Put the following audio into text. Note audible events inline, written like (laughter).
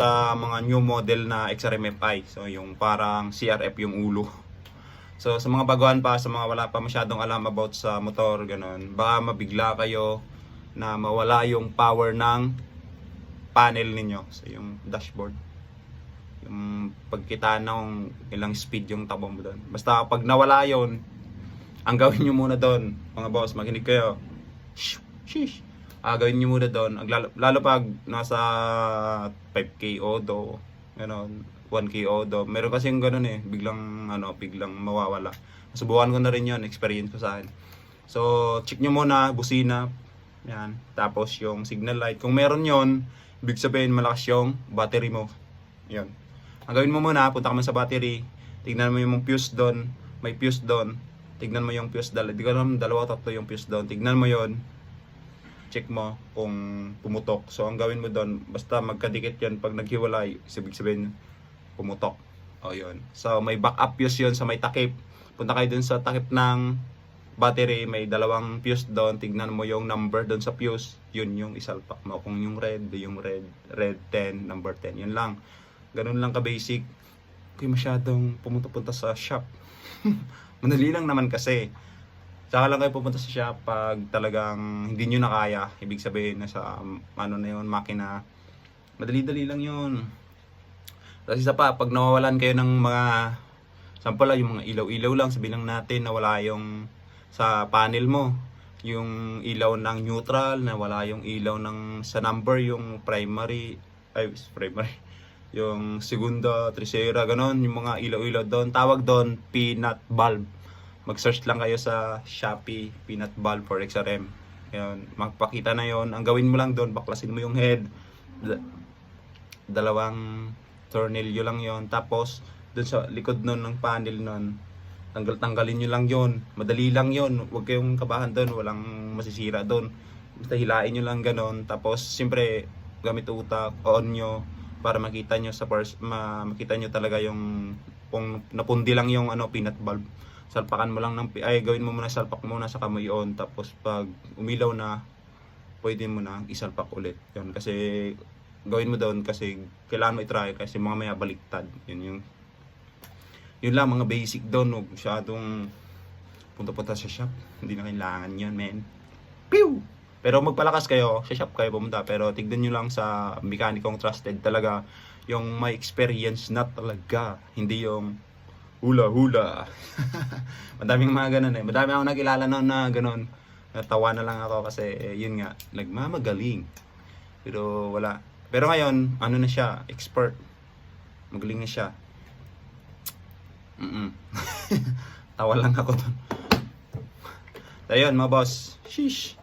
sa mga new model na XRMFI. So yung parang CRF yung ulo. So sa mga baguhan pa, sa mga wala pa masyadong alam about sa motor, ganun, baka mabigla kayo na mawala yung power ng panel ninyo. So yung dashboard. Yung pagkita ng ilang speed yung tabong mo doon. Basta pag nawala yon ang gawin nyo muna doon, mga boss, makinig kayo. Shish. Ah, gawin nyo muna doon. Lalo, lalo pag nasa 5K odo, gano'n, 1K odo. Meron kasi yung gano'n eh, biglang, ano, biglang mawawala. Subukan ko na rin yon experience ko sa akin. So, check nyo muna, busina, yan. Tapos yung signal light. Kung meron yon ibig sabihin malakas yung battery mo. Yan. Ang gawin mo muna, punta ka man sa battery, tignan mo yung fuse doon, may fuse doon, tignan mo yung fuse dalawa, di ko alam, dalawa tatlo yung fuse doon, tignan mo yon check mo kung pumutok. So, ang gawin mo doon, basta magkadikit yan pag naghiwalay, ibig sabihin, pumutok. O, yun. So, may backup fuse yun sa may takip. Punta kayo dun sa takip ng battery, may dalawang fuse doon, tignan mo yung number doon sa fuse, yun yung isalpak mo. Kung yung red, yung red, red 10, number 10, yun lang. Ganun lang ka-basic. Kaya masyadong pumunta-punta sa shop. (laughs) Madali lang naman kasi. Saka lang kayo pupunta sa shop pag talagang hindi nyo na kaya. Ibig sabihin na sa um, ano na yun, makina. Madali-dali lang yun. Kasi isa pa, pag nawawalan kayo ng mga sample lang, yung mga ilaw-ilaw lang, sabihin lang natin na wala yung sa panel mo. Yung ilaw ng neutral, na wala yung ilaw ng sa number, yung primary, ay primary, (laughs) yung segunda, tercera, ganon, yung mga ilaw-ilaw doon. Tawag doon, peanut bulb mag-search lang kayo sa Shopee Peanut Bulb for XRM. Yun, magpakita na yon. Ang gawin mo lang doon, baklasin mo yung head. Da- dalawang tornilyo lang yon. Tapos, doon sa likod nun ng panel nun, tanggal-tanggalin nyo lang yon. Madali lang yon. Huwag kayong kabahan doon. Walang masisira doon. Basta hilain nyo lang ganon. Tapos, siyempre, gamit utak, on nyo para makita nyo sa pers ma makita nyo talaga yung kung napundi lang yung ano peanut bulb salpakan mo lang ng ay gawin mo muna salpak muna sa kamay on. Tapos pag umilaw na pwede mo na isalpak ulit. Yun kasi gawin mo doon kasi kailangan mo i-try kasi mga maya baliktad. Yun yung yun lang mga basic doon. Huwag masyadong punta-punta sa shop. Hindi na kailangan yun men. Pew! pero magpalakas kayo sa shop kayo pumunta. Pero tignan nyo lang sa mekanikong trusted talaga yung may experience na talaga. Hindi yung hula hula. (laughs) Madaming mga ganun eh. Madami akong nakilala noon na ganun. Natawa na lang ako kasi eh, yun nga, nagmamagaling. Pero wala. Pero ngayon, ano na siya, expert. Magaling na siya. Mm (laughs) Tawa lang ako doon. Ayun, mga boss. Sheesh.